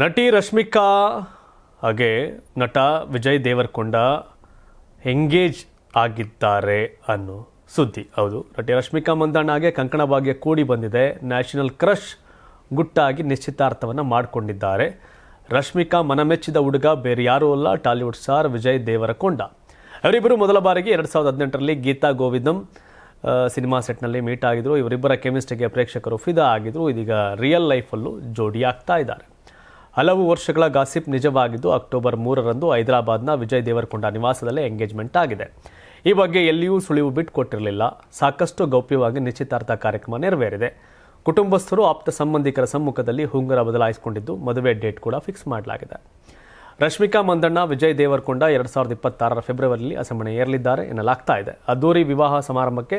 ನಟಿ ರಶ್ಮಿಕಾ ಹಾಗೆ ನಟ ವಿಜಯ್ ದೇವರಕೊಂಡ ಎಂಗೇಜ್ ಆಗಿದ್ದಾರೆ ಅನ್ನೋ ಸುದ್ದಿ. ಹೌದು, ನಟಿ ರಶ್ಮಿಕಾ ಮಂದಣ್ಣಗೆ ಕಂಕಣ ಭಾಗ್ಯ ಕೂಡಿ ಬಂದಿದೆ. ನ್ಯಾಷನಲ್ ಕ್ರಶ್ ಗುಟ್ಟಾಗಿ ನಿಶ್ಚಿತಾರ್ಥವನ್ನು ಮಾಡಿಕೊಂಡಿದ್ದಾರೆ. ರಶ್ಮಿಕಾ ಮನಮೆಚ್ಚಿದ ಹುಡುಗ ಬೇರೆ ಯಾರೂ ಅಲ್ಲ, ಟಾಲಿವುಡ್ ಸ್ಟಾರ್ ವಿಜಯ್ ದೇವರಕೊಂಡ. ಅವರಿಬ್ಬರು ಮೊದಲ ಬಾರಿಗೆ ಎರಡು ಸಾವಿರದ ಹದಿನೆಂಟರಲ್ಲಿ ಗೀತಾ ಗೋವಿಂದಂ ಸಿನಿಮಾ ಸೆಟ್ನಲ್ಲಿ ಮೀಟ್ ಆಗಿದ್ರು. ಇವರಿಬ್ಬರ ಕೆಮಿಸ್ಟ್ರಿಗೆ ಪ್ರೇಕ್ಷಕರು ಫಿದಾ ಆಗಿದ್ರು. ಇದೀಗ ರಿಯಲ್ ಲೈಫಲ್ಲೂ ಜೋಡಿಯಾಗ್ತಾ ಇದ್ದಾರೆ. ಹಲವು ವರ್ಷಗಳ ಗಾಸಿಪ್ ನಿಜವಾಗಿದ್ದು ಅಕ್ಟೋಬರ್ ಮೂರರಂದು ಹೈದರಾಬಾದ್ನ ವಿಜಯ್ ದೇವರಕೊಂಡ ನಿವಾಸದಲ್ಲೇ ಎಂಗೇಜ್ಮೆಂಟ್ ಆಗಿದೆ. ಈ ಬಗ್ಗೆ ಎಲ್ಲಿಯೂ ಸುಳಿವು ಬಿಟ್ಟು ಕೊಟ್ಟಿರಲಿಲ್ಲ. ಸಾಕಷ್ಟು ಗೌಪ್ಯವಾಗಿ ನಿಶ್ಚಿತಾರ್ಥ ಕಾರ್ಯಕ್ರಮ ನೆರವೇರಿದೆ. ಕುಟುಂಬಸ್ಥರು ಆಪ್ತ ಸಂಬಂಧಿಕರ ಸಮ್ಮುಖದಲ್ಲಿ ಹುಂಗರ ಬದಲಾಯಿಸಿಕೊಂಡಿದ್ದು ಮದುವೆ ಡೇಟ್ ಕೂಡ ಫಿಕ್ಸ್ ಮಾಡಲಾಗಿದೆ. ರಶ್ಮಿಕಾ ಮಂದಣ್ಣ, ವಿಜಯ್ ದೇವರಕೊಂಡ ಎರಡು ಸಾವಿರದ ಇಪ್ಪತ್ತಾರರ ಫೆಬ್ರವರಿಯಲ್ಲಿ ಅಸಮಣೆ ಏರಲಿದ್ದಾರೆ ಎನ್ನಲಾಗ್ತಾ ಇದೆ. ಅದ್ದೂರಿ ವಿವಾಹ ಸಮಾರಂಭಕ್ಕೆ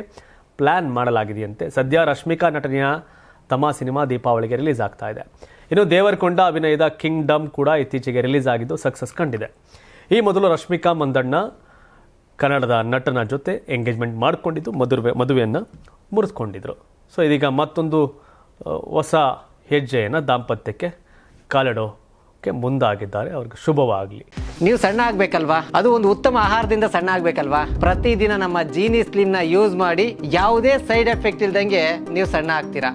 ಪ್ಲಾನ್ ಮಾಡಲಾಗಿದೆಯಂತೆ ಸದ್ಯ ರಶ್ಮಿಕಾ ನಟನೆಯ ತಮ್ಮ ಸಿನಿಮಾ ದೀಪಾವಳಿಗೆ ರಿಲೀಸ್ ಆಗ್ತಾ ಇದೆ. ಇನ್ನು ದೇವರಕೊಂಡ ಅಭಿನಯದ ಕಿಂಗ್ಡಮ್ ಕೂಡ ಇತ್ತೀಚೆಗೆ ರಿಲೀಸ್ ಆಗಿದ್ದು ಸಕ್ಸಸ್ ಕಂಡಿದೆ. ಈ ಮೊದಲು ರಶ್ಮಿಕಾ ಮಂದಣ್ಣ ಕನ್ನಡದ ನಟನ ಜೊತೆ ಎಂಗೇಜ್ಮೆಂಟ್ ಮಾಡಿಕೊಂಡಿದ್ದು ಮದುವೆ, ಮದುವೆಯನ್ನು ಮುರಿಸ್ಕೊಂಡಿದ್ರು ಸೊ ಇದೀಗ ಮತ್ತೊಂದು ಹೊಸ ಹೆಜ್ಜೆಯನ್ನು ದಾಂಪತ್ಯಕ್ಕೆ ಕಾಲಿಡೋ ಮುಂದಾಗಿದ್ದಾರೆ. ಅವ್ರಿಗೆ ಶುಭವಾಗಲಿ. ನೀವು ಸಣ್ಣ ಆಗ್ಬೇಕಲ್ವಾ? ಅದು ಒಂದು ಉತ್ತಮ ಆಹಾರದಿಂದ ಸಣ್ಣ ಆಗ್ಬೇಕಲ್ವಾ? ಪ್ರತಿದಿನ ನಮ್ಮ ಜೀನಿ ಸ್ಲಿಮ್ನ ಯೂಸ್ ಮಾಡಿ ಯಾವುದೇ ಸೈಡ್ ಎಫೆಕ್ಟ್ ಇಲ್ದಂಗೆ ನೀವು ಸಣ್ಣ ಆಗ್ತೀರಾ?